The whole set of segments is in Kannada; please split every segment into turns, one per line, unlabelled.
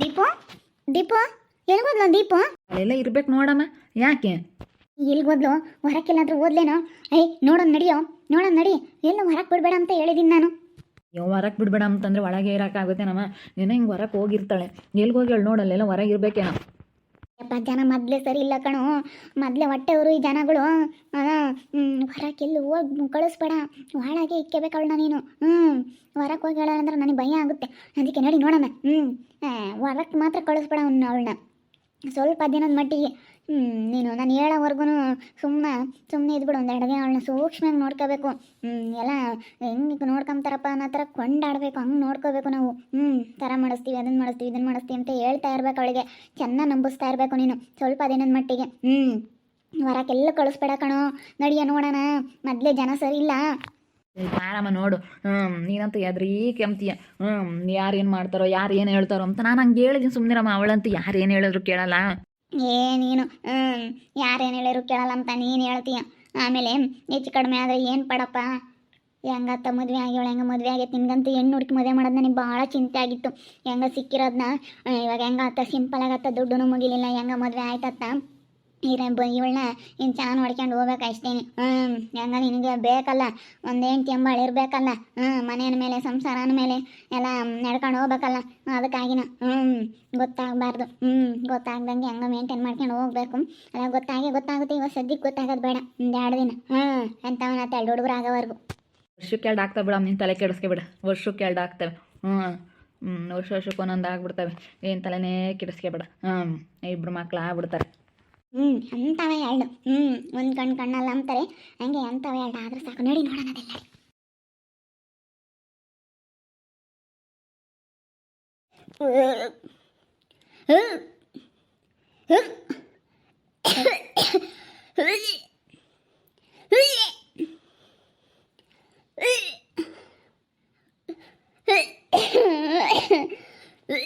ದೀಪು? ಎಲ್ಲಿ ಎಲ್ಗೋದ್ಲು ದೀಪ?
ಅಲ್ಲೆಲ್ಲ ಇರ್ಬೇಕು ನೋಡಮ್ಮ. ಯಾಕೆ?
ಎಲ್ಗೋದ್ಲು ಹೊರಕ್ಕೆಲ್ಲಾದ್ರೂ ಓದ್ಲೇನೋ ಏಯ್ ನೋಡೋಣ ನಡಿಯೋ? ನೋಡೋಣ ನಡಿ. ಎಲ್ಲ ಹೊರಕ್ಕೆ ಬಿಡಬೇಡ ಅಂತ ಹೇಳಿದೀನಿ ನಾನು.
ಯಾವ ಹೊರಗೆ ಬಿಡಬೇಡ ಅಂತಂದ್ರೆ ಒಳಗೆ ಇರೋಕ್ಕಾಗುತ್ತೇನಮ್ಮ ನೀನು ಹಿಂಗೆ ಹೊರಗೆ ಹೋಗಿರ್ತಾಳೆ. ಎಲ್ಗೆ ಹೋಗಿ ಹೇಳಿ ನೋಡಲ್ಲೆಲ್ಲ ಹೊರಗೆ ಇರ್ಬೇಕೇನೋ.
ಯಪ್ಪ ಜನ ಮೊದಲೇ ಸರಿ ಇಲ್ಲ ಕಣೋ. ಮೊದಲೇ ಹೊಟ್ಟೆವರು ಈ ಜನಗಳು. ಹೊರಕ್ಕೆಲ್ಲಿ ಹೋಗಿ ಕಳಿಸ್ಬೇಡ. ಒಳಗೆ ಇಕ್ಕೋಬೇಕು ಅವಳನ್ನ ನೀನು. ಹ್ಞೂ ಹೊರಕ್ಕೆ ಹೋಗಿ ಅಂದ್ರೆ ನನಗೆ ಭಯ ಆಗುತ್ತೆ. ಅದಕ್ಕೆ ನೋಡಿ ನೋಡೋಣ ಹ್ಞೂ ಹೊರಕ್ಕೆ ಮಾತ್ರ ಕಳಿಸ್ಬೇಡ ಅವಳನ್ನ. ಸ್ವಲ್ಪ ದಿನದ ಮಟ್ಟಿಗೆ ನೀನು ನಾನು ಹೇಳೋವರೆಗೂ ಸುಮ್ಮನೆ ಸುಮ್ಮನೆ ಇದ್ಬಿಡು, ಒಂದು ಅಡುಗೆ ಅವಳನ್ನ ಸೂಕ್ಷ್ಮವಾಗಿ ನೋಡ್ಕೋಬೇಕು. ಎಲ್ಲ ಹೆಂಗೆ ನೋಡ್ಕೊಂತಾರಪ್ಪ ಅನ್ನೋ ಥರ ಕೊಂಡಾಡಬೇಕು, ಹಂಗೆ ನೋಡ್ಕೋಬೇಕು ನಾವು. ಹ್ಞೂ ಥರ ಮಾಡಿಸ್ತೀವಿ ಅದನ್ನು ಮಾಡಿಸ್ತೀವಿ ಇದನ್ನು ಮಾಡಿಸ್ತೀವಿ ಅಂತ ಹೇಳ್ತಾ ಇರಬೇಕು ಅವಳಿಗೆ. ಚೆನ್ನಾಗಿ ನಂಬಿಸ್ತಾ ಇರಬೇಕು ನೀನು, ಸ್ವಲ್ಪ ದಿನದ ಮಟ್ಟಿಗೆ. ಹ್ಞೂ ಹೊರಕ್ಕೆಲ್ಲ ಕಳಿಸ್ಬೇಡ ಕಣೋ. ನಡಿಯ ನೋಡೋಣ, ಮೊದಲೇ ಜನ ಸರಿ ಇಲ್ಲ.
ಆರಾಮ ನೋಡು. ಹ್ಞೂ ನೀನಂತೂ ಎದ್ರೀ ಕೆಮ್ತೀಯ. ಹ್ಞೂ ಯಾರು ಏನು ಮಾಡ್ತಾರೋ, ಯಾರು ಏನು ಹೇಳ್ತಾರೋ ಅಂತ ನಾನು ಹಂಗೆ ಹೇಳಿದ್ದೀನಿ ಸುಮ್ಮನಿರಮ್ಮ ಅವಳಂತೂ ಯಾರು ಏನು ಹೇಳಿದ್ರು ಕೇಳಲ್ಲ.
ಏ, ನೀನು ಹ್ಞೂ ಯಾರೇನು ಹೇಳಿದ್ರು ಕೇಳಲ್ಲ ಅಂತ ನೀನು ಹೇಳ್ತೀಯ. ಆಮೇಲೆ ಹೆಚ್ಚು ಕಡಿಮೆ ಆದರೆ ಏನು ಪಡಪ್ಪ? ಹೆಂಗತ್ತ ಮದುವೆ ಆಗ್ಯವಳು ಹೆಂಗೆ ಮದುವೆ ಆಗೈತೆ? ನಿನ್ಗಂತೂ ಹೆಣ್ಣು ಹುಡುಕಿ ಮದುವೆ ಮಾಡೋದು ನನಗೆ ಭಾಳ ಚಿಂತೆ ಆಗಿತ್ತು. ಹೆಂಗ ಸಿಕ್ಕಿರೋದನ್ನ ಇವಾಗ ಹೆಂಗಾತ ಸಿಂಪಲ್ ಆಗತ್ತ ದುಡ್ಡು ಮುಗಿಲಿಲ್ಲ. ಹೆಂಗ ಮದುವೆ ಆಯ್ತತ್ತ? ಬ ಇವಳನ್ನ ಇನ್ನು ಚೆನ್ನಾಗಿ ಹೊಡ್ಕೊಂಡು ಹೋಗ್ಬೇಕು ಅಷ್ಟೇನೆ ಹ್ಞೂ ಹೆಂಗ ನಿನಗೆ ಬೇಕಲ್ಲ, ಒಂದು ಹೆಂಡ್ತಿ ಇರಬೇಕಲ್ಲ ಹ್ಞೂ ಮನೆಯ ಮೇಲೆ, ಸಂಸಾರನ ಮೇಲೆ ಎಲ್ಲ ನಡ್ಕೊಂಡು ಹೋಗ್ಬೇಕಲ್ಲ ಅದಕ್ಕಾಗಿನ ಹ್ಞೂ ಗೊತ್ತಾಗಬಾರ್ದು ಹ್ಞೂ ಗೊತ್ತಾಗ್ದಂಗೆ ಹೆಂಗ ಮೇಂಟೈನ್ ಮಾಡ್ಕೊಂಡು ಹೋಗ್ಬೇಕು. ಅಲ್ಲ, ಗೊತ್ತಾಗಿ, ಗೊತ್ತಾಗುತ್ತೆ, ಇವಾಗ ಸದ್ಯಕ್ಕೆ ಗೊತ್ತಾಗೋದು ಬೇಡ, ಒಂದು ಎರಡು ದಿನ ಹ್ಞೂ ಎಂಥವನ್ನ ಎರಡು ಹುಡುಗರು ಆಗೋವರೆಗೂ.
ವರ್ಷಕ್ಕೆ ಎರಡು ಆಗ್ತವೆ ಬಿಡ ನೀನು ತಲೆ ಕೆಡಿಸ್ಕೊಬೇಡ ವರ್ಷಕ್ಕೆ ಎರಡು ಆಗ್ತವೆ ಹ್ಞೂ ವರ್ಷ, ವರ್ಷಕ್ಕೆ ಒಂದೊಂದು ಆಗ್ಬಿಡ್ತವೆ, ಏನು ತಲೆನೇ ಕೆಡಿಸ್ಕೊಬೇಡ ಹ್ಞೂ ಇಬ್ಬರು ಮಕ್ಳು ಆಗ್ಬಿಡ್ತಾರೆ.
ಹ್ಞೂ ಅಂತವೆ ಎರಡು ಹ್ಞೂ ಒಂದು ಕಣ್ಣು ಕಣ್ಣಲ್ಲ ಅಂತಾರೆ ಹಂಗೆ ಅಂತವೆ ಎರಡು ಆದ್ರೆ ಸಾಕು, ನೋಡಿ ನೋಡೋಣ ಅದೆಲ್ಲ.
ಇಪ್ಪು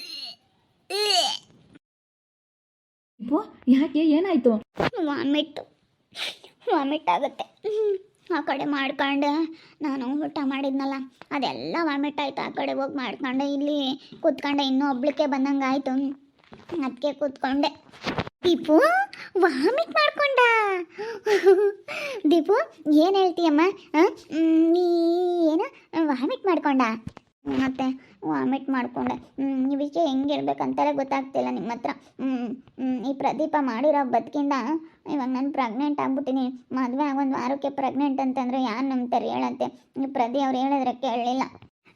ಯಾಕೆ? ಏನಾಯಿತು?
ವಾಮಿಟ್. ವಾಮಿಟ್ ಆಗುತ್ತೆ. ಆ ಕಡೆ ಮಾಡ್ಕೊಂಡೆ ನಾನು ಊಟ ಮಾಡಿದ್ನಲ್ಲ, ಅದೆಲ್ಲ ವಾಮಿಟ್ ಆಯ್ತು. ಆ ಕಡೆ ಹೋಗಿ ಮಾಡ್ಕೊಂಡೆ ಇಲ್ಲಿ ಕೂತ್ಕೊಂಡೆ ಇನ್ನೂ ಒಬ್ಳಿಕೆ ಬಂದಂಗೆ ಆಯಿತು ಅದಕ್ಕೆ ಕೂತ್ಕೊಂಡೆ. ದೀಪು, ವಾಮಿಟ್ ಮಾಡ್ಕೊಂಡ. ದೀಪು, ಏನು ಹೇಳ್ತೀಯಮ್ಮ? ನೀ ಏನು ವಾಮಿಟ್ ಮಾಡ್ಕೊಂಡ? ಮತ್ತೆ ವಾಮಿಟ್ ಮಾಡ್ಕೊಂಡೆ. ವಿಷಯ ಹೆಂಗಿರ್ಬೇಕಂತಲೇ ಗೊತ್ತಾಗ್ತಿಲ್ಲ ನಿಮ್ಮ ಹತ್ರ. ಈ ಪ್ರದೀಪ ಮಾಡಿರೋ ಬದುಕಿಂದ ಇವಾಗ ನಾನು ಪ್ರೆಗ್ನೆಂಟ್ ಆಗ್ಬಿಟ್ಟಿನಿ. ಮದುವೆ ಆಗೊಂದು ವಾರಕ್ಕೆ ಪ್ರೆಗ್ನೆಂಟ್ ಅಂತಂದ್ರೆ ಯಾರು ನಂಬ್ತಾರೆ ಹೇಳಂತೆ ಪ್ರದಿ ಅವ್ರು ಹೇಳಿದ್ರೆ ಕೇಳಲಿಲ್ಲ.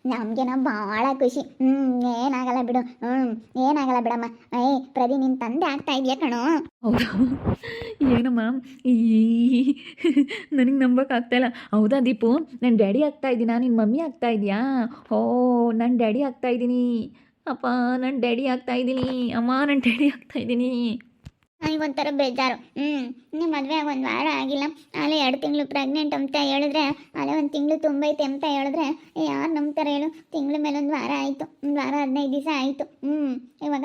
ನಮಗೇನೋ ಭಾಳ ಖುಷಿ. ಹ್ಞೂ ಏನಾಗಲ್ಲ ಬಿಡು. ಹ್ಞೂ ಏನಾಗಲ್ಲ ಬಿಡಮ್ಮ. ಏಯ್ ಪ್ರದಿ ನಿನ್ನ ತಂದೆ ಆಗ್ತಾ ಇದೆಯಾ ಕಣೋ?
ಏನಮ್ಮ? ಈ, ನನಗೆ ನಂಬೋಕ್ಕಾಗ್ತಾಯಿಲ್ಲ ಹೌದಾ, ದೀಪು? ನನ್ನ ಡ್ಯಾಡಿ ಆಗ್ತಾ ಇದ್ದೀನಾ? ನಿನ್ನ ಮಮ್ಮಿ ಆಗ್ತಾ ಇದೆಯಾ? ಓ ನನ್ನ ಡ್ಯಾಡಿ ಆಗ್ತಾ ಇದ್ದೀನಿ. ಅಪ್ಪ ನನ್ನ ಡ್ಯಾಡಿ ಆಗ್ತಾ ಇದ್ದೀನಿ. ಅಮ್ಮ ನನ್ನ ಡ್ಯಾಡಿ ಆಗ್ತಾ ಇದ್ದೀನಿ.
ಒಂಥರ ಬೇಜಾರು. ಹ್ಞೂ ನಿಮ್ಮ ಮದುವೆ ಆಗಿ ಒಂದು ವಾರ ಆಗಿಲ್ಲ. ಅಲ್ಲೇ ಎರಡು ತಿಂಗಳು ಪ್ರೆಗ್ನೆಂಟ್ ಅಂತ ಹೇಳಿದ್ರೆ ಅಲ್ಲೇ ಒಂದು ತಿಂಗಳು ತುಂಬೈತೆ ಅಂತ ಹೇಳಿದ್ರೆ ಯಾರು ನಂಬ್ತಾರೆ ಹೇಳು? ತಿಂಗಳ ಮೇಲೆ ಒಂದು ವಾರ ಆಯಿತು. ಒಂದು ವಾರ ಹದಿನೈದು ದಿವಸ ಆಯಿತು. ಹ್ಞೂ ಇವಾಗ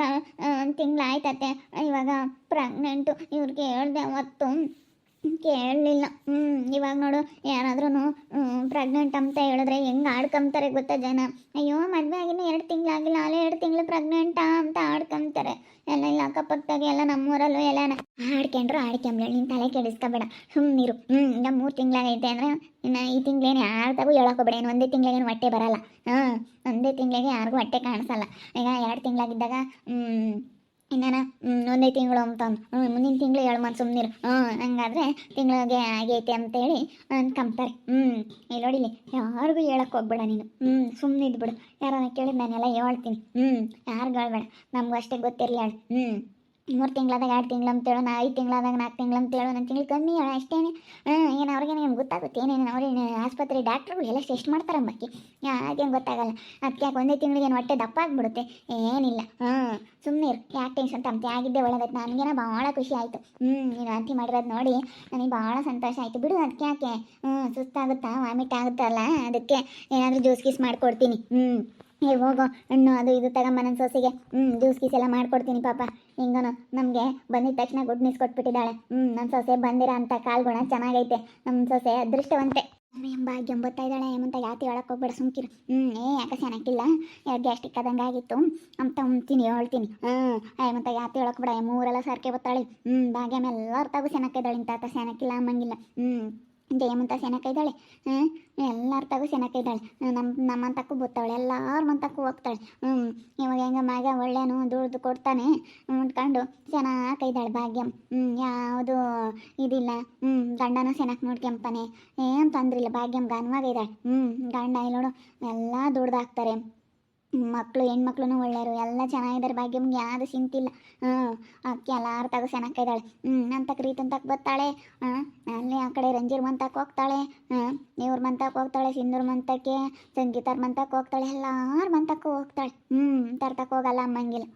ಒಂದು ತಿಂಗಳು ಆಯ್ತತೆ. ಇವಾಗ ಪ್ರೆಗ್ನೆಂಟು ಇವ್ರಿಗೆ ಹೇಳ್ದೆ ಅವತ್ತು. ಕೇಳಲಿಲ್ಲ. ಹ್ಞೂ ಇವಾಗ ನೋಡು ಯಾರಾದ್ರೂ ಪ್ರೆಗ್ನೆಂಟ್ ಅಂತ ಹೇಳಿದ್ರೆ ಹೆಂಗೆ ಆಡ್ಕೊಂತಾರೆ ಗೊತ್ತಾ ಜನ? ಅಯ್ಯೋ, ಮದುವೆ ಆಗಿನ ಎರಡು ತಿಂಗಳಾಗಿಲ್ಲ ಅಲ್ಲೇ ಎರಡು ತಿಂಗಳು ಪ್ರೆಗ್ನೆಂಟಾ ಅಂತ ಆಡ್ಕೊಂತಾರೆ ಎಲ್ಲ ಇಲ್ಲ ಅಕ್ಕಪಕ್ಕದಾಗೆ ಎಲ್ಲ ನಮ್ಮೂರಲ್ಲೂ ಎಲ್ಲ ಆಡ್ಕೊಂಡ್ರು ಆಡ್ಕೊಂಬ್ಳ, ನೀನು ತಲೆ ಕೆಡಿಸ್ಕೊಬೇಡ. ಸುಮ್ಮನಿರು ಹ್ಞೂ ಈಗ ಮೂರು ತಿಂಗಳಾಗೈತೆ ಅಂದರೆ ಇನ್ನು ಈ ತಿಂಗಳೇನು ಯಾರ್ದಾಗೂ ಹೇಳೋಕೋಬೇಡ ಏನು ಒಂದೇ ತಿಂಗಳಿಗೇನು ಹೊಟ್ಟೆ ಬರಲ್ಲ. ಹಾಂ ಒಂದೇ ತಿಂಗಳಿಗೆ ಯಾರಿಗೂ ಹೊಟ್ಟೆ ಕಾಣಿಸಲ್ಲ. ಈಗ ಎರಡು ತಿಂಗಳಾಗಿದ್ದಾಗ ಇನ್ನೇನ? ಒಂದೇ ತಿಂಗಳು ಅಂತಂದು ಹ್ಞೂ ಮುಂದಿನ ತಿಂಗಳು ಏಳು ಮಂತ್ ಸುಮ್ಮನಿರು ಹ್ಞೂ ಹಂಗಾದ್ರೆ ತಿಂಗಳಿಗೆ ಆಗೈತೆ ಅಂತೇಳಿ ಅನ್ಕೊಂತಾರೆ ಹ್ಞೂ ಇಲ್ಲಿ ನೋಡಿಲಿ ಯಾರಿಗೂ ಹೇಳಕ್ಕೆ ಹೋಗ್ಬೇಡ ನೀನು. ಹ್ಞೂ ಸುಮ್ಮನೆ ಇದ್ಬಿಡು. ಯಾರನ್ನ ಕೇಳಿದ ನಾನೆಲ್ಲ ಹೇಳ್ತೀನಿ. ಹ್ಞೂ ಯಾರಿಗೂ ಹೇಳ್ಬೇಡ. ನಮಗೂ ಅಷ್ಟೇ ಗೊತ್ತಿರಲಿ ಹ್ಞೂ ಮೂರು ತಿಂಗಳಾದಾಗ ಎರಡು ತಿಂಗಳು ಅಂತೇಳು ನಾ ಐದು ತಿಂಗಳಾದಾಗ ನಾಲ್ಕು ತಿಂಗಳು ಅಂತೇಳು ನನ್ನ ತಿಂಗಳು ಕಮ್ಮಿ ಅಷ್ಟೇ ಹ್ಞೂ ಏನು ಅವ್ರಿಗೆ ನಿಮ್ಗೆ ಗೊತ್ತಾಗುತ್ತೆ, ಏನೇನು ಅವ್ರೇನು ಆಸ್ಪತ್ರೆ ಡಾಕ್ಟ್ರುಗಳು ಎಲ್ಲ ಟೆಸ್ಟ್ ಮಾಡ್ತಾರೆ ಅಮ್ಮಕ್ಕಿ ಯಾಕೆ ಗೊತ್ತಾಗಲ್ಲ. ಅದಕ್ಕೆ ಯಾಕೆ ಒಂದೇ ತಿಂಗಳಿಗೆ ಏನು ಹೊಟ್ಟೆ ದಪ್ಪ ಆಗಿಬಿಡುತ್ತೆ? ಏನಿಲ್ಲ. ಹ್ಞೂ ಸುಮ್ಮನೆ ಇರು. ಯಾಕೆ ಟೆನ್ಷನ್ ತಮ್ಮತೆ ಆಗಿದ್ದೆ ಒಳ್ಳೆದಾಯ್ತು ನನಗೇನೋ ಭಾಳ ಖುಷಿ ಆಯಿತು. ಹ್ಞೂ ನೀನು ವಾಂತಿ ಮಾಡಿರೋದು ನೋಡಿ, ನನಗೆ ಭಾಳ ಸಂತೋಷ ಆಯಿತು. ಬಿಡು ಅದಕ್ಕೆ ಯಾಕೆ? ಹ್ಞೂ ಸುಸ್ತಾಗುತ್ತಾ, ವಾಮಿಟ್ ಆಗುತ್ತಲ್ಲ, ಅದಕ್ಕೆ ಏನಾದರೂ ಜ್ಯೂಸ್ ಗೀಸ್ ಮಾಡಿಕೊಡ್ತೀನಿ. ಹ್ಞೂ ಏ, ಹೋಗೋ. ಹಣ್ಣು ಅದು ಇದು ತಗೊಂಬ ನನ್ನ ಸೊಸೆಗೆ. ಹ್ಞೂ ಜ್ಯೂಸ್ ಗೀಸ್ ಎಲ್ಲ ಮಾಡ್ಕೊಡ್ತೀನಿ ಪಾಪ. ಹಿಂಗನು ನಮಗೆ ಬಂದಿದ ತಕ್ಷಣ ಗುಡ್ ನ್ಯೂಸ್ ಕೊಟ್ಬಿಟ್ಟಿದ್ದಾಳೆ. ಹ್ಞೂ ನನ್ನ ಸೊಸೆ ಬಂದಿರೋ ಅಂತ ಕಾಲ್ಗುಣ ಚೆನ್ನಾಗೈತೆ. ನಮ್ಮ ಸೊಸೆ ಅದೃಷ್ಟವಂತೆ. ಭಾಗ್ಯ ಎಂಬತ್ತ ಇದ್ದಾಳೆ. ಹೇಮಂತ ಯಾತಿ ಒಳಕ್ಕೆ ಹೋಗ್ಬೇಡ, ಸುಮ್ಕಿರು. ಹ್ಞೂ ಏ, ಯಾಕೆ ಚೆನ್ನಾಗಿಲ್ಲ ಗ್ಯಾಸ್ಟಿಕ್ ಆದಂಗೆ ಆಗಿತ್ತು. ಅಂತ ಉಣ್ತೀನಿ, ಹೇಳ್ತೀನಿ. ಹ್ಞೂ ಹೇಮಂತ ಯಾತಿ ಒಳಕ್ಕೆ ಬಿಡ ಮೂರೆಲ್ಲ ಸರ್ಕೆ ಬತ್ತಾಳೆ. ಹ್ಞೂ ಭಾಗ್ಯ ಎಲ್ಲರ ತಗೋ ಸೆನಕ್ಕಿದ್ದಾಳೆ ಇಂತ ಆತ ಸೆನಕ್ಕಿಲ್ಲ ಅಮ್ಮಂಗಿಲ್ಲ. ಹ್ಞೂ ಜಯಮಂತ ಇದ್ದಾಳೆ ಹ್ಞೂ ಎಲ್ಲರ ತಗೋ ಇದ್ದಾಳೆ ನಮ್ಮ ನಮ್ಮಂತಕ್ಕೂ ಬತ್ತಾಳೆ ಎಲ್ಲಾರ ಮಂತಕ್ಕೂ ಹೋಗ್ತಾಳೆ. ಹ್ಞೂ ಇವಾಗ ಹೆಂಗ ಮಗ ಒಳ್ಳೆನು ದುಡ್ದು ಕೊಡ್ತಾನೆ. ಉಂಡ್ಕೊಂಡು ಚೆನ್ನಾಗಿದ್ದಾಳೆ ಭಾಗ್ಯಂ. ಹ್ಞೂ ಯಾವುದು ಇದಿಲ್ಲ. ಹ್ಞೂ ಗಂಡನ ಸೆನಕ ನೋಡ್ಕೊಂತಾನೆ ಏನು ತೊಂದ್ರೆ ಇಲ್ಲ ಭಾಗ್ಯಂ ಗನ್ವಾಗ ಇದ್ದಾಳೆ ಹ್ಞೂ ಗಂಡ ಇಲ್ಲ ನೋಡು. ಎಲ್ಲ ದುಡ್ದಾಕ್ತಾರೆ. ಮಕ್ಕಳು ಹೆಣ್ಮಕ್ಳು ಒಳ್ಳೆಯರು ಎಲ್ಲ ಚೆನ್ನಾಗಿದ್ದಾರೆ. ಭಾಗ್ಯಮ್ಗೆ ಯಾವುದು ಚಿಂತಿಲ್ಲ ಹ್ಞೂ, ಅಕ್ಕಿ ಎಲ್ಲಾರು ತಗೋ ಚೆನ್ನಾಗಿದ್ದಾಳೆ ಹ್ಞೂ ಅಂತಕ್ಕೆ ರೀತಿ ಅಂತಕ್ಕೆ ಬರ್ತಾಳೆ. ಹಾಂ ಅಲ್ಲಿ ಆ ಕಡೆ ರಂಜೀರ್ ಮಂತಕ್ಕೆ ಹೋಗ್ತಾಳೆ. ಹಾಂ ಇವ್ರ ಮಂತಕ್ಕೆ ಹೋಗ್ತಾಳೆ, ಸಿಂಧೂರ್ ಮಂತಕ್ಕೆ ಸಂಗೀತಾರ್ ಮಂತಕ್ಕೆ ಹೋಗ್ತಾಳೆ, ಎಲ್ಲಾರ ಮಂತಕ್ಕೂ ಹೋಗ್ತಾಳೆ. ಹ್ಞೂ ತರ್ತಕ್ಕೆ ಹೋಗಲ್ಲ ಅಮ್ಮಂಗಿಲ್ಲ.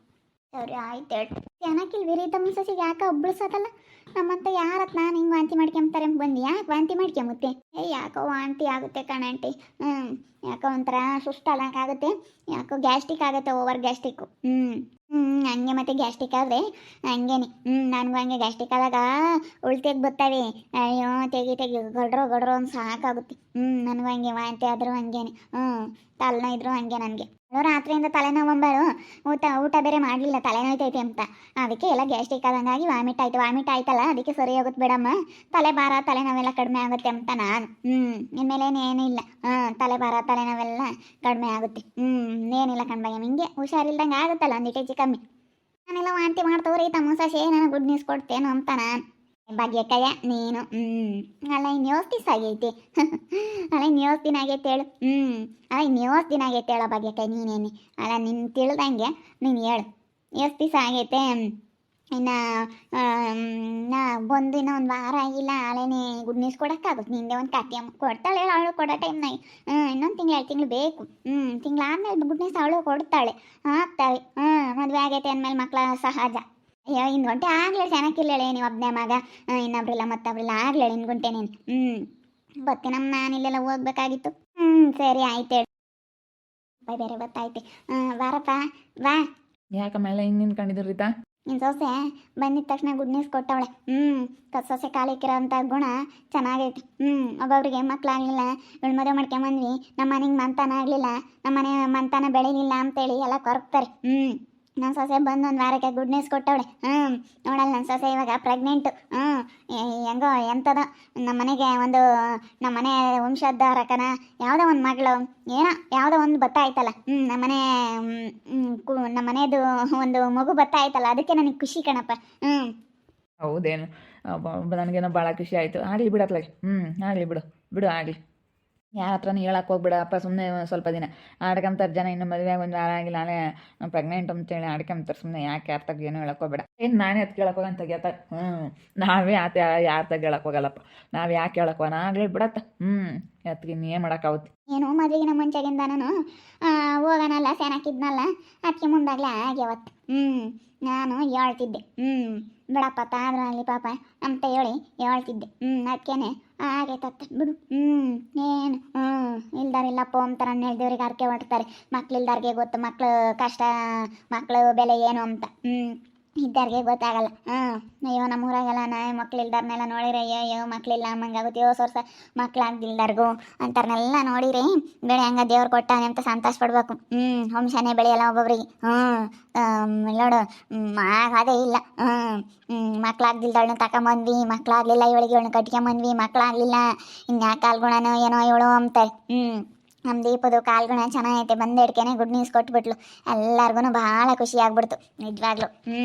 ಸರಿ, ಆಯ್ತು ಹೇಳಿ. ಚೆನ್ನಾಗಿಲ್ಲ ವಿರೀತಮ್ಮ ಸಸಿಗೆ ಯಾಕೆ ಒಬ್ಳು ನಮ್ಮಂತ ಯಾರತ್ ನಾನು ಹಿಂಗೆ ವಾಂತಿ ಮಾಡ್ಕೊಂತಾರೆ ಬಂದು ಯಾಕೆ ವಾಂತಿ ಮಾಡ್ಕೊಂಬುತ್ತೆ? ಏ, ಯಾಕೋ ವಾಂತಿ ಆಗುತ್ತೆ ಕಣಂಟಿ ಹ್ಞೂ ಯಾಕೋ ಒಂಥರ ಆಗುತ್ತೆ. ಯಾಕೋ ಗ್ಯಾಸ್ಟಿಕ್ ಆಗುತ್ತೆ, ಓವರ್ ಗ್ಯಾಸ್ಟಿಕ್ಕು ಹ್ಞೂ ಹ್ಞೂ ಹಂಗೆ ಮತ್ತೆ ಗ್ಯಾಸ್ಟಿಕ್ ಆದರೆ ಹಂಗೇನೆ. ಹ್ಞೂ ನನಗೂ ಹಂಗೆ ಗ್ಯಾಸ್ಟಿಕ್ ಆದಾಗ ಉಳ್ತೆಗೆ ಬರ್ತವೆ ಅಯ್ಯೋ, ತೆಗಿ ತೆಗಿ, ಗಡ್ರೋ ಗಡ್ರೋ ಅಂತ ಸಾಕಾಗುತ್ತೆ. ಹ್ಞೂ ನನಗೂ ಹಂಗೆ ವಾಂತಿ ಆದರೂ ಹಂಗೇನೆ. ಹ್ಞೂ ತಲೆನೋವು ಇದ್ರು ಹಂಗೆ ನನಗೆ. ರಾತ್ರಿಯಿಂದ ತಲೆನೋವು ಬಂಬಾರು ಊಟ ಊಟ ಬೇರೆ ಮಾಡಲಿಲ್ಲ, ತಲೆನೋಯ್ತೈತೆ ಅಂತ. ಅದಕ್ಕೆ ಎಲ್ಲ ಗ್ಯಾಸ್ಟ್ರಿಕ್ ಆದಂಗಾಗಿ ವಾಮಿಟ್ ಆಯ್ತು. ವಾಮಿಟ್ ಆಯ್ತಲ್ಲ, ಅದಕ್ಕೆ ಸರಿ ಹೋಗುತ್ತೆ ಬಿಡಮ್ಮ. ತಲೆ ಭಾರ, ತಲೆನೋವೆಲ್ಲ ಕಡಿಮೆ ಆಗುತ್ತೆ ಅಂತ ನಾನು. ಹ್ಞೂ ಇನ್ಮೇಲೇನು ಏನೂ ಇಲ್ಲ. ಹಾಂ, ತಲೆ ಭಾರ, ತಲೆನೋವೆಲ್ಲ ಕಡಿಮೆ ಆಗುತ್ತೆ. ಹ್ಞೂ ಏನಿಲ್ಲ ಕಣ್ಬಯ್ಯ ಹಿಂಗೆ ಹುಷಾರಿಲ್ದಂಗೆ ಆಗುತ್ತಲ್ಲ ಒಂದು ಹೆಚ್ಚು ಕಮ್ಮಿ ನಾನೆಲ್ಲ ವಾಂತಿ ಮಾಡ್ತವ್ರಿ ತಮೋಸಾಶೆ ನನಗೆ ಗುಡ್ ನ್ಯೂಸ್ ಕೊಡ್ತೇನು ಅಂತ ನಾನು. ಭಾಗ್ಯಕ್ಕಯ್ಯ, ನೀನು ಹ್ಞೂ ಅಲ್ಲ, ಇನ್ನು ಯೋಸ್ ದಿವಸ ಆಗೈತಿ ಅಲ್ಲ, ಇನ್ನು ಯೋಸ್ ದಿನ ಆಗೈತೆ ಹೇಳು ಹ್ಞೂ ಅಲ್ಲ, ಇನ್ನು ಯೋಸ್ ದಿನ ಆಗೈತೆ ಹೇಳೋ ಭಾಗ್ಯಕ್ಕಯ್ಯ ನೀನೇನೆ ಅಲ್ಲ ನಿನ್ನ ತಿಳಿದಂಗೆ ನೀನು ಹೇಳು. ಎಷ್ಟು ದಿವಸ ಆಗೈತೆ ಇನ್ನು ನಾ ಒಂದು ಇನ್ನೂ ಒಂದು ವಾರ ಆಗಿಲ್ಲ. ಅಳೇನೆ ಗುಡ್ ನ್ಯೂಸ್ ಕೊಡೋಕ್ಕಾಗುತ್ತೆ ನಿಂದೆ ಒಂದು ಕತೆ ಕೊಡ್ತಾಳೆ ಹೇಳು ಅವಳು ಕೊಡೋ ಟೈಮ್ನಾಗ ಹ್ಞೂ ಇನ್ನೊಂದು ತಿಂಗಳು, ಎರಡು ತಿಂಗಳು ಬೇಕು. ಹ್ಞೂ ತಿಂಗಳಾದ್ಮೇಲೆ ಗುಡ್ ನ್ಯೂಸ್ ಅವಳು ಕೊಡ್ತಾಳೆ. ಆಗ್ತಾವೆ ಹ್ಞೂ ಮದುವೆ ಆಗೈತೆ ಅಂದಮೇಲೆ ಮಕ್ಕಳ ಸಹಜ. ಅಯ್ಯೋ ಇನ್ನು ಗಂಟೆ ಆಗ್ಲೇ ಚೆನ್ನಾಗಿಲ್ಲ ನೀವು ಒಬ್ಬನೇ ಮಗ. ಇನ್ನೊಬ್ರಿಲ್ಲ ಮತ್ತೊಬ್ರಿಲ್ಲ ಆಗ್ಲೇ ಇನ್ನು ಗಂಟೆ ನೀನು. ಹ್ಞೂ ಬರ್ತೀನಮ್ಮ ನಮ್ಮ ಇಲ್ಲೆಲ್ಲ ಹೋಗ್ಬೇಕಾಗಿತ್ತು. ಹ್ಞೂ ಸರಿ ಆಯ್ತು ಹೇಳಿ. ಬಾಯ್ ಬೇರೆ ಗೊತ್ತಾಯ್ತು. ಬಾರಪ್ಪ ಬಾ.
ಯಾಕಮ್ಮ ಎಲ್ಲ ಹಿಂಗೆ ನಿಂತ್ಕೊಂಡಿದ್ರು ರೀತಾ?
ನಿನ್ನ ಸೊಸೆ ಬಂದಿದ ತಕ್ಷಣ ಗುಡ್ ನ್ಯೂಸ್ ಕೊಟ್ಟವಳೆ. ಹ್ಞೂ ಸೊಸೆ ಕಾಲಿಕ್ಕಿರೋಂಥ ಗುಣ ಚೆನ್ನಾಗೈತಿ. ಹ್ಞೂ ಒಬ್ಬೊಬ್ರಿಗೆ ಮಕ್ಕಳಾಗಲಿಲ್ಲ ಇವಳು ಮದುವೆ ಮಾಡ್ಕೊಂಬಂದ್ವಿ ನಮ್ಮ ಮನೆಗೆ ಮಂತಾನ ಆಗಲಿಲ್ಲ ನಮ್ಮ ಮನೆ ಮಂತಾನ ಬೆಳೀಲಿಲ್ಲ ಅಂತೇಳಿ ಎಲ್ಲ ಕೊರಗ್ತಾರೆ. ಹ್ಞೂ ನನ್ನ ಸೊಸೆ ಬಂದು ಒಂದು ವಾರಕ್ಕೆ ಗುಡ್ ನ್ಯೂಸ್ ಕೊಟ್ಟವಳೆ. ಹ್ಞೂ ನೋಡಲ್ಲ ನನ್ನ ಸೊಸೆ ಇವಾಗ ಪ್ರೆಗ್ನೆಂಟು ಹ್ಞೂ ಹೆಂಗೋ ಎಂಥದ ನಮ್ಮ ಮನೆಗೆ ಒಂದು ನಮ್ಮ ಮನೆ ವಂಶಧಾರಕನ ಯಾವುದೋ ಒಂದು ಮಗಳು. ಏನೋ, ಯಾವುದೋ ಒಂದು ಭತ್ತ ಆಯ್ತಲ್ಲ. ಹ್ಞೂ ನಮ್ಮ ಮನೆ ನಮ್ಮ ಮನೆಯದು ಒಂದು ಮಗು ಭತ್ತ ಆಯ್ತಲ್ಲ, ಅದಕ್ಕೆ ನನಗೆ ಖುಷಿ ಕಣಪ್ಪ. ಹ್ಞೂ
ಹೌದೇನು? ನನಗೇನೋ ಭಾಳ ಖುಷಿ ಆಯಿತು. ಆಗಲಿ ಬಿಡತ್ಲಾಗೆ ಹ್ಞೂ ಆಗಲಿ ಬಿಡು. ಬಿಡು, ಆಗಲಿ. ಯಾರ ಹತ್ರನೂ ಹೇಳಕ್ಕೆ ಹೋಗ್ಬಿಡಪ್ಪ ಸುಮ್ಮನೆ ಸ್ವಲ್ಪ ದಿನ ಆಡ್ಕೊಂತಾರೆ ಜನ, ಇನ್ನು ಮದುವೆ ಒಂದು ವಾರ ಆಗಿಲ್ಲ, ನಾಳೆ ಪ್ರೆಗ್ನೆಂಟ್ ಅಂತೇಳಿ ಆಡ್ಕೊಂತಾರೆ ಸುಮ್ಮನೆ ಯಾಕೆ ಯಾರ ತಗ ಏನು ಹೇಳಕ್ಕೆ ಹೋಗ್ಬೇಡ. ಏನು ನಾನೇ ಹತ್ತು ಕೇಳಕ್ಕೆ ಹೋಗಂತ ತೆಗಿಯತ್ತ ಹ್ಞೂ ನಾವೇ ಆತ ಯಾರ ತಗ ಹೇಳಕ್ಕೆ ಹೋಗಲ್ಲಪ್ಪ. ನಾವು ಯಾಕೆ ಹೇಳಕ್ಕೆ ಹೋಗೋಣ ಆಗಲಿ ಬಿಡತ್ತ. ಹ್ಞೂ ಎತ್ತಿಗೆ ಏನು ಮಾಡೋಕ್ಕಾಗುತ್ತೆ
ಏನು ಮದುವೆಗಿನ ಮುಂಚೆಗಿಂದ ನಾನು ಹೋಗೋಣಲ್ಲ ಸೆನಕಿದ್ನಲ್ಲ ಅದಕ್ಕೆ ಮುಂದಾಗಲೇ ಆಗ್ಯಾವತ್ತು ಹ್ಞೂ ನಾನು ಹೇಳ್ತಿದ್ದೆ. ಹ್ಞೂ ಬಿಡಪ್ಪ ತಾದ್ರಲ್ಲಿ ಪಾಪ, ಅಂತ ಹೇಳಿ ಹೇಳ್ತಿದ್ದೆ. ಹ್ಞೂ ಅದಕ್ಕೇನೆ ಆಗೈತತ್ತ ಬಿಡು. ಹ್ಞೂ ಏನು? ಹ್ಞೂ ಇಲ್ದಾರಿಲ್ಲಪ್ಪ ಅಂತಾರೆ ದೇವ್ರಿಗೆ ಅರ್ಕೆ ಹೊಡ್ತಾರೆ ಮಕ್ಳು ಇಲ್ದಾರ್ಗೆ ಗೊತ್ತು, ಮಕ್ಳು ಕಷ್ಟ ಮಕ್ಕಳು ಬೆಲೆ ಏನು ಅಂತ. ಹ್ಞೂ ಇದ್ದಾರಿಗೆ ಗೊತ್ತಾಗಲ್ಲ. ಹಾಂ ಅಯ್ಯೋ ನಮ್ಮ ಊರಾಗೆಲ್ಲ ನಾಯಿ ಮಕ್ಳು ಇಲ್ದಾರ್ನೆಲ್ಲ ನೋಡಿರಿ, ಅಯ್ಯೋ ಅಯ್ಯೋ, ಮಕ್ಳಿಲ್ಲ ಯೋ ಸೋರ್ಸ ಮಕ್ಳಾಗ್ದಿಲ್ದಾರ್ಗು ಅಂತಾರನ್ನೆಲ್ಲ ನೋಡಿರಿ. ಬೆಳೆ ಹಂಗ ದೇವ್ರು ಕೊಟ್ಟಾನೆ ಅಂತ ಸಂತೋಷ ಪಡ್ಬೇಕು. ಹ್ಞೂ ವಂಶನೇ ಬೆಳೆಯಲ್ಲ ಒಬ್ಬೊಬ್ರಿಗೆ. ಹ್ಞೂ ನೋಡು ಆಗೋದೇ ಇಲ್ಲ. ಹ್ಞೂ ಮಕ್ಳಾಗ್ದಿಲ್ದವಳನ್ನ ತಗೊಂಬಂದ್ವಿ ಮಕ್ಳಾಗ್ಲಿಲ್ಲ ಇವಳಿಗೆ ಇವಳನ್ನ ಕಟ್ಕೊಂಬಂದ್ವಿ ಮಕ್ಳಾಗ್ಲಿಲ್ಲ ಯಾಕೆ ಕಾಲ್ಗುಣನೋ ಏನೋ ಇವಳು ಅಂತ. ಹ್ಞೂ ನಮ್ಮ ದೀಪದು ಕಾಲ್ಗುಣ ಚೆನ್ನಾಗೈತೆ ಬಂದೇಡ್ಕೆನೆ ಗುಡ್ ನ್ಯೂಸ್ ಕೊಟ್ಬಿಟ್ಲು. ಎಲ್ಲರಿಗೂ ಭಾಳ ಖುಷಿ ಆಗ್ಬಿಡ್ತು ನಿಜವಾಗ್ಲು. ಹ್ಞೂ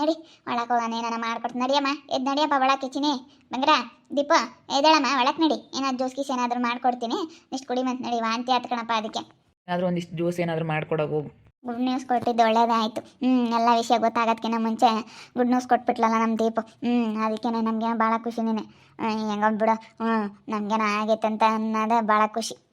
ನಡಿ ಒಳಕ್ಕೆ ಹೋಗೋಣ ಏನಾರ ಮಾಡ್ಕೊಡ್ತು ನಡಿಯಮ್ಮ ಎದ್ದು ನಡಿಯಪ್ಪ ಒಳಕ್ಕೆ ಚಿನಿ ಬಂದ್ರ? ದೀಪ ಎದ್ದೇಳಮ್ಮ ಒಳಕ್ಕೆ ನಡಿ. ಏನಾದ್ರು ಜ್ಯೂಸ್ ಗೀಸ್ ಏನಾದರೂ ಮಾಡ್ಕೊಡ್ತೀನಿ. ಇಷ್ಟು ಕುಡಿ ಮತ್ತೆ ನಡಿ ವಾಂತಿ ಹತ್ಕಣಪ್ಪ ಅದಕ್ಕೆ.
ಏನಾದರೂ ಒಂದಿಷ್ಟು ಜ್ಯೂಸ್ ಏನಾದರೂ ಮಾಡ್ಕೊಡೋಕೆ ಹೋಗು.
ಗುಡ್ ನ್ಯೂಸ್ ಕೊಟ್ಟಿದ್ದು ಒಳ್ಳೇದಾಯಿತು. ಹ್ಞೂ ಎಲ್ಲ ವಿಷಯ ಗೊತ್ತಾಗೋದಕ್ಕಿಂತ ಮುಂಚೆ ಗುಡ್ ನ್ಯೂಸ್ ಕೊಟ್ಬಿಟ್ಲಲ್ಲ ನಮ್ಮ ದೀಪು. ಹ್ಞೂ ಅದಕ್ಕೆ ನಮಗೆ ಭಾಳ ಖುಷಿನೇ ಹೆಂಗ ಬಿಡು ಹ್ಞೂ ನಮಗೇನೋ ಆಗೈತೆ ಅಂತ ಅನ್ನೋದೇ ಭಾಳ ಖುಷಿ.